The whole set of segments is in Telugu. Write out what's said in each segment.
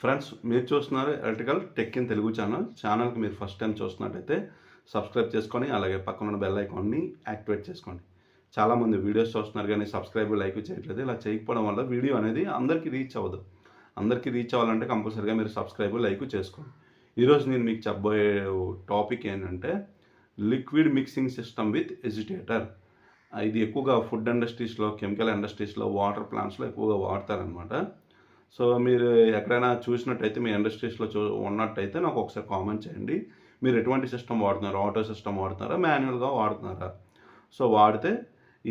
ఫ్రెండ్స్ మీరు చూస్తున్నారు electrical tech in Telugu channel. ఛానల్కి మీరు ఫస్ట్ టైం చూస్తున్నట్టయితే సబ్స్క్రైబ్ చేసుకొని అలాగే పక్కన ఉన్న బెల్ ఐకాన్ని యాక్టివేట్ చేసుకోండి. చాలామంది వీడియోస్ చూస్తున్నారు కానీ సబ్స్క్రైబ్ లైక్ చేయట్లేదు. ఇలా చేయకపోవడం వల్ల వీడియో అనేది అందరికీ రీచ్ అవ్వదు. అందరికీ రీచ్ అవ్వాలంటే కంపల్సరీగా మీరు సబ్స్క్రైబ్ లైక్ చేసుకోండి. ఈరోజు నేను మీకు చెప్పబోయే టాపిక్ ఏంటంటే liquid mixing system with agitator. ఇది ఎక్కువగా ఫుడ్ ఇండస్ట్రీస్లో కెమికల్ ఇండస్ట్రీస్లో వాటర్ ప్లాంట్స్లో ఎక్కువగా వాడతారనమాట సో మీరు ఎక్కడైనా చూసినట్టయితే మీ ఇండస్ట్రీస్లో చూ ఉన్నట్టయితే నాకు ఒకసారి కామెంట్ చేయండి. మీరు ఎటువంటి సిస్టమ్ వాడుతున్నారు? ఆటో సిస్టమ్ వాడుతున్నారా? మాన్యువల్గా వాడుతున్నారా? సో వాడితే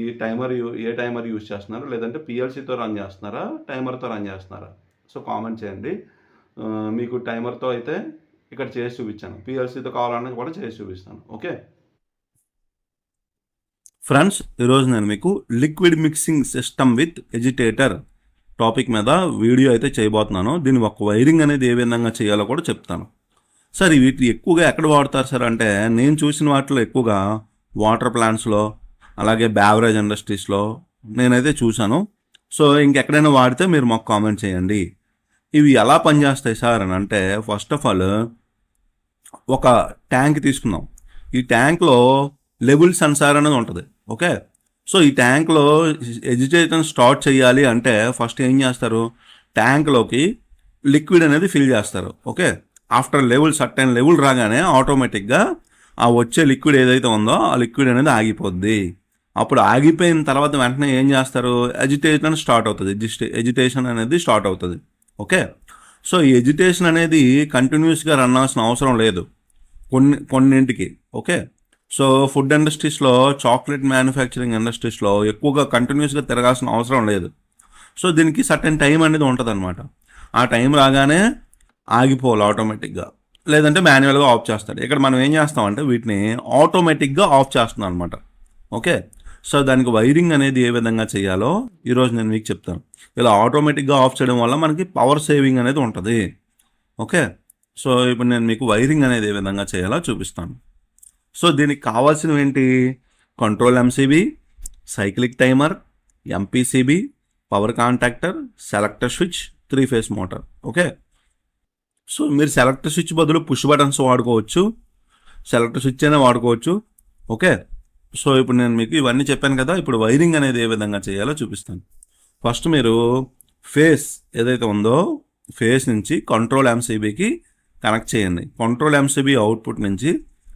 ఈ timer you A timer use చేస్తున్నారు? లేదంటే పిఎల్సీతో రన్ చేస్తున్నారా? టైమర్తో రన్ చేస్తున్నారా? సో కామెంట్ చేయండి. మీకు టైమర్తో అయితే ఇక్కడ చేసి చూపించాను. పిఎల్సీతో కావాలన్నా కూడా చేసి చూపిస్తాను. ఓకే? ఫ్రెండ్స్ ఈరోజు నేను మీకు liquid mixing system with agitator topic మీద వీడియో అయితే చేయబోతున్నాను. దీని ఒక వైరింగ్ అనేది ఏ విధంగా చేయాలో కూడా చెప్తాను. సార్ వీటిని ఎక్కువగా ఎక్కడ వాడతారు సార్? అంటే నేను చూసిన వాటిలో ఎక్కువగా వాటర్ ప్లాంట్స్లో అలాగే బ్యావరేజ్ ఇండస్ట్రీస్లో నేనైతే చూశాను. సో ఇంకెక్కడైనా వాడితే మీరు మాకు కామెంట్ చేయండి. ఇవి ఎలా పనిచేస్తాయి సార్ అని అంటే ఫస్ట్ ఆఫ్ ఆల్ ఒక ట్యాంక్ తీసుకుందాం. ఈ ట్యాంక్లో లెవెల్ సెన్సార్ అనేది ఉంటుంది. ఓకే సో ఈ ట్యాంక్లో ఎజిటేషన్ స్టార్ట్ చేయాలి అంటే ఫస్ట్ ఏం చేస్తారు? ట్యాంక్లోకి లిక్విడ్ అనేది ఫిల్ చేస్తారు. Okay? After level certain level రాగానే ఆటోమేటిక్గా ఆ వచ్చే లిక్విడ్ ఏదైతే ఉందో ఆ లిక్విడ్ అనేది ఆగిపోద్ది. అప్పుడు ఆగిపోయిన తర్వాత వెంటనే ఏం చేస్తారు? ఎజిటేషన్ స్టార్ట్ అవుతుంది. ఎజిటేషన్ అనేది స్టార్ట్ అవుతుంది. ఓకే? సో ఈ ఎజిటేషన్ అనేది కంటిన్యూస్గా రన్ అవ్వాల్సిన అవసరం లేదు. కొన్ని కొన్నింటికి. ఓకే? సో ఫుడ్ ఇండస్ట్రీస్లో చాక్లెట్ మ్యానుఫ్యాక్చరింగ్ ఇండస్ట్రీస్లో ఎక్కువగా కంటిన్యూస్గా తిరగాల్సిన అవసరం లేదు. సో దీనికి సర్టెన్ టైం అనేది ఉంటుంది అనమాట ఆ టైం రాగానే ఆగిపోవాలి ఆటోమేటిక్గా. లేదంటే మాన్యువల్గా ఆఫ్ చేస్తాడు. ఇక్కడ మనం ఏం చేస్తామంటే వీటిని ఆటోమేటిక్గా ఆఫ్ చేస్తున్నాం అనమాట ఓకే? సో దానికి వైరింగ్ అనేది ఏ విధంగా చేయాలో ఈరోజు నేను మీకు చెప్తాను. ఇలా ఆటోమేటిక్గా ఆఫ్ చేయడం వల్ల మనకి పవర్ సేవింగ్ అనేది ఉంటుంది. ఓకే? సో ఇప్పుడు నేను మీకు వైరింగ్ అనేది ఏ విధంగా చేయాలో చూపిస్తాను. సో దీనికి కావాల్సినవి ఏంటి? Control MCB cyclic timer MPCB power contactor selector switch three phase motor okay so మీరు సెలెక్టర్ స్విచ్ బదులు పుష్ బటన్స్ వాడుకోవచ్చు. సెలెక్టర్ స్విచ్ అయినా వాడుకోవచ్చు. ఓకే సో ఇప్పుడు నేను మీకు ఇవన్నీ చెప్పాను కదా ఇప్పుడు వైరింగ్ అనేది ఏ విధంగా చేయాలో చూపిస్తాను. ఫస్ట్ మీరు ఫేస్ ఏదైతే ఉందో ఫేస్ నుంచి కంట్రోల్ ఎంసీబీకి కనెక్ట్ చేయండి. కంట్రోల్ ఎంసీబీ అవుట్పుట్ నుంచి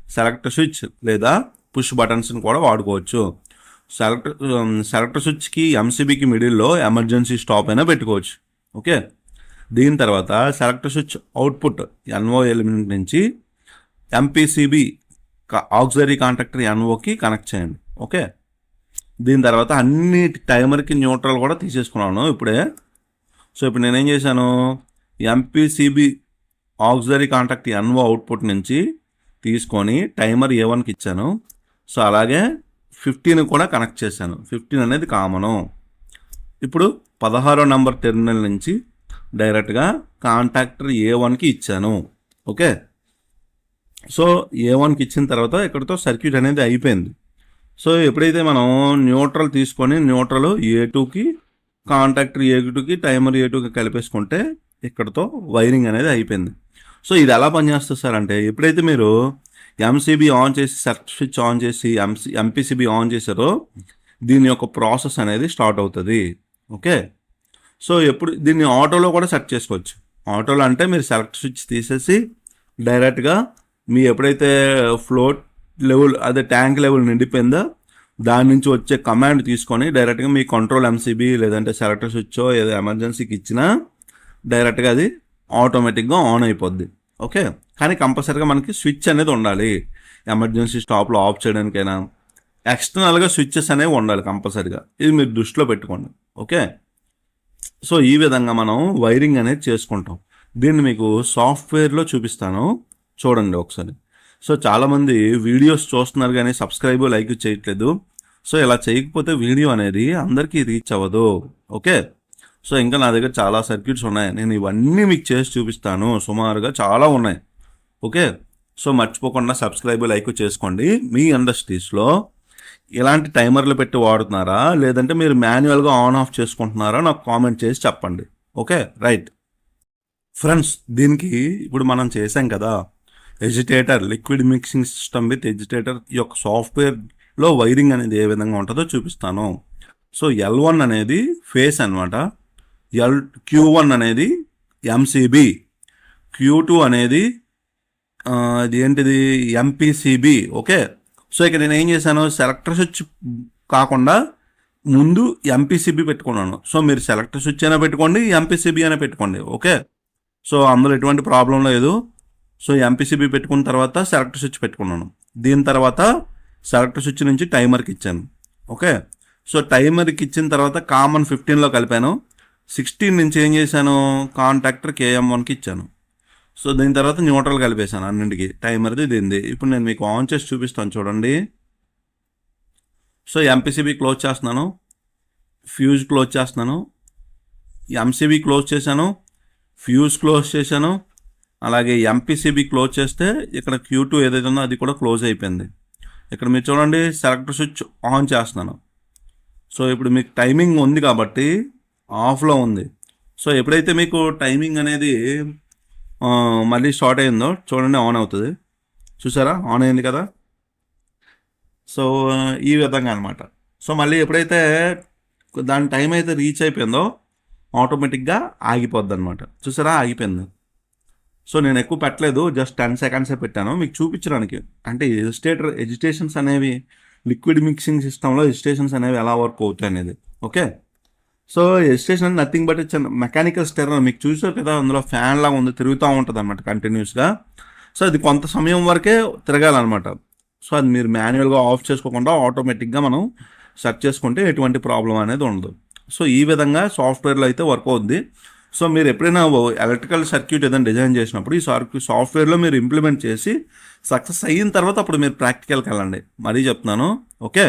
సెలెక్ట్ స్విచ్ లేదా పుష్ బటన్స్ని కూడా వాడుకోవచ్చు. సెలెక్ట్ సెలెక్ట్ స్విచ్కి ఎంసీబీకి మిడిల్లో ఎమర్జెన్సీ స్టాప్ అయినా పెట్టుకోవచ్చు. ఓకే? దీని తర్వాత select switch output NO element నుంచి ఎంపీసీబీ ఆక్సిలరీ కాంట్రాక్టర్ ఎన్ఓకి కనెక్ట్ చేయండి. ఓకే? దీని తర్వాత అన్ని టైమర్కి న్యూట్రల్ కూడా తీసేసుకున్నాను ఇప్పుడే. సో ఇప్పుడు నేనేం చేశాను? MPCB auxiliary contact NO output నుంచి తీసుకొని టైమర్ ఏ వన్కి ఇచ్చాను. సో అలాగే ఫిఫ్టీన్ కూడా కనెక్ట్ చేశాను. ఫిఫ్టీన్ అనేది కామను. ఇప్పుడు పదహారో నంబర్ టెర్మినల్ నుంచి డైరెక్ట్గా కాంటాక్టర్ ఏ వన్కి ఇచ్చాను. ఓకే? సో ఏ వన్కి ఇచ్చిన తర్వాత ఇక్కడతో సర్క్యూట్ అనేది అయిపోయింది. సో ఎప్పుడైతే మనం న్యూట్రల్ తీసుకొని న్యూట్రల్ ఏ టూకి కాంటాక్టర్ ఏ టూకి టైమర్ ఏ టూకి కలిపేసుకుంటే ఇక్కడతో వైరింగ్ అనేది అయిపోయింది. సో ఇది ఎలా పనిచేస్తుంది సార్ అంటే ఎప్పుడైతే మీరు ఎంసీబీ ఆన్ చేసి సెలక్ట్ స్విచ్ ఆన్ చేసి ఎంసీ ఎంపీసీబీ ఆన్ చేశారో దీని యొక్క ప్రాసెస్ అనేది స్టార్ట్ అవుతుంది. ఓకే? సో ఎప్పుడు దీన్ని ఆటోలో కూడా సెట్ చేసుకోవచ్చు. ఆటోలో అంటే మీరు సెలెక్ట్ స్విచ్ తీసేసి డైరెక్ట్గా మీ ఎప్పుడైతే ఫ్లోట్ లెవెల్ అదే ట్యాంక్ లెవెల్ నిండిపోయిందో దాని నుంచి వచ్చే కమాండ్ తీసుకొని డైరెక్ట్గా మీ కంట్రోల్ ఎంసీబీ లేదంటే సెలెక్టర్ స్విచ్ ఏదో ఎమర్జెన్సీకి ఇచ్చినా డైరెక్ట్గా అది ఆటోమేటిక్గా ఆన్ అయిపోద్ది. ఓకే కానీ కంపల్సరీగా మనకి స్విచ్ అనేది ఉండాలి. ఎమర్జెన్సీ స్టాప్లో ఆఫ్ చేయడానికైనా ఎక్స్టర్నల్గా స్విచ్చెస్ అనేవి ఉండాలి కంపల్సరీగా. ఇది మీరు దృష్టిలో పెట్టుకోండి. ఓకే సో ఈ విధంగా మనం వైరింగ్ అనేది చేసుకుంటాం. దీన్ని మీకు సాఫ్ట్వేర్లో చూపిస్తాను. చూడండి ఒకసారి. సో చాలామంది వీడియోస్ చూస్తున్నారు కానీ సబ్స్క్రైబ్ లైక్ చేయట్లేదు. సో ఇలా చేయకపోతే వీడియో అనేది అందరికీ రీచ్ అవ్వదు. ఓకే సో ఇంకా నా దగ్గర చాలా సర్క్యూట్స్ ఉన్నాయి. నేను ఇవన్నీ మీకు చేసి చూపిస్తాను. సుమారుగా చాలా ఉన్నాయి. ఓకే? సో మర్చిపోకుండా సబ్స్క్రైబ్ లైక్ చేసుకోండి. మీ ఇండస్ట్రీస్లో ఇలాంటి టైమర్లు పెట్టి వాడుతున్నారా? లేదంటే మీరు మాన్యువల్గా ఆన్ ఆఫ్ చేసుకుంటున్నారా? నాకు కామెంట్ చేసి చెప్పండి. ఓకే? రైట్. ఫ్రెండ్స్ దీనికి ఇప్పుడు మనం చేసాం కదా. Agitator liquid mixing system with agitator ఈ యొక్క సాఫ్ట్వేర్లో వైరింగ్ అనేది ఏ విధంగా ఉంటుందో చూపిస్తాను. సో ఎల్ వన్ అనేది ఫేస్ అనమాట ఎల్ క్యూ వన్ అనేది ఎంసీబీ క్యూ టూ అనేది ఇది ఏంటిది ఎంపీసీబీ ఓకే? సో ఇక నేను ఏం చేశాను? సెలెక్టర్ స్విచ్ కాకుండా ముందు ఎంపీసీబీ పెట్టుకున్నాను. సో మీరు సెలెక్టర్ స్విచ్ అయినా పెట్టుకోండి ఎంపీసీబీ అయినా పెట్టుకోండి. ఓకే? సో అందులో ఎటువంటి ప్రాబ్లం లేదు. సో ఎంపీసీబీ పెట్టుకున్న తర్వాత సెలెక్టర్ స్విచ్ పెట్టుకున్నాను. దీని తర్వాత సెలెక్టర్ స్విచ్ నుంచి టైమర్కి ఇచ్చాను. ఓకే? సో టైమర్కి ఇచ్చిన తర్వాత కామన్ ఫిఫ్టీన్లో కలిపాను. సిక్స్టీన్ నుంచి ఏం చేశాను? కాంట్రాక్టర్ కేఎం వన్కి ఇచ్చాను. సో దీని తర్వాత న్యూట్రల్ కలిపేశాను అన్నింటికి. టైమర్ది దీనిది. ఇప్పుడు నేను మీకు ఆన్ చేసి చూపిస్తాను చూడండి. సో ఎంపీసీబీ క్లోజ్ చేస్తున్నాను. ఫ్యూజ్ క్లోజ్ చేస్తున్నాను. ఎంసీబీ క్లోజ్ చేశాను. ఫ్యూజ్ క్లోజ్ చేశాను. అలాగే ఎంపీసీబీ క్లోజ్ చేస్తే ఇక్కడ క్యూ టూ ఏదైతే ఉందో అది కూడా క్లోజ్ అయిపోయింది. ఇక్కడ మీరు చూడండి సెలెక్టర్ స్విచ్ ఆన్ చేస్తున్నాను. సో ఇప్పుడు మీకు టైమింగ్ ఉంది కాబట్టి ఆఫ్లో ఉంది. సో ఎప్పుడైతే మీకు టైమింగ్ అనేది మళ్ళీ స్టార్ట్ అయిందో చూడండి ఆన్ అవుతుంది. చూసారా? ఆన్ అయింది కదా? సో ఈ విధంగా అనమాట సో మళ్ళీ ఎప్పుడైతే దాని టైం అయితే రీచ్ అయిపోయిందో ఆటోమేటిక్గా ఆగిపోద్ది అనమాట చూసారా? ఆగిపోయింది. సో నేను ఎక్కువ పెట్టలేదు జస్ట్ టెన్ సెకండ్సే పెట్టాను. మీకు చూపించడానికి అంటే ఎజిటేటర్ ఎజిటేషన్స్ అనేవి లిక్విడ్ మిక్సింగ్ సిస్టంలో ఎజిటేషన్స్ అనేవి ఎలా వర్క్ అవుతాయి అనేది. Okay? So agitation nothing but చిన్న మెకానికల్ స్టెరర్ మీకు చూసారు కదా అందులో ఫ్యాన్ లాగా ఉంది తిరుగుతూ ఉంటుంది అనమాట కంటిన్యూస్గా సో అది కొంత సమయం వరకే తిరగాలన్నమాట. సో అది మీరు మాన్యువల్గా ఆఫ్ చేసుకోకుండా ఆటోమేటిక్గా మనం సెర్చ్ చేసుకుంటే ఎటువంటి ప్రాబ్లం అనేది ఉండదు. సో ఈ విధంగా సాఫ్ట్వేర్లో అయితే వర్క్ అవుద్ది. సో మీరు ఎప్పుడైనా ఎలక్ట్రికల్ సర్క్యూట్ ఏదైనా డిజైన్ చేసినప్పుడు ఈ సార్క్యూ సాఫ్ట్వేర్లో మీరు ఇంప్లిమెంట్ చేసి సక్సెస్ అయిన తర్వాత అప్పుడు మీరు ప్రాక్టికల్కి వెళ్ళండి. మరీ చెప్తున్నాను. ఓకే?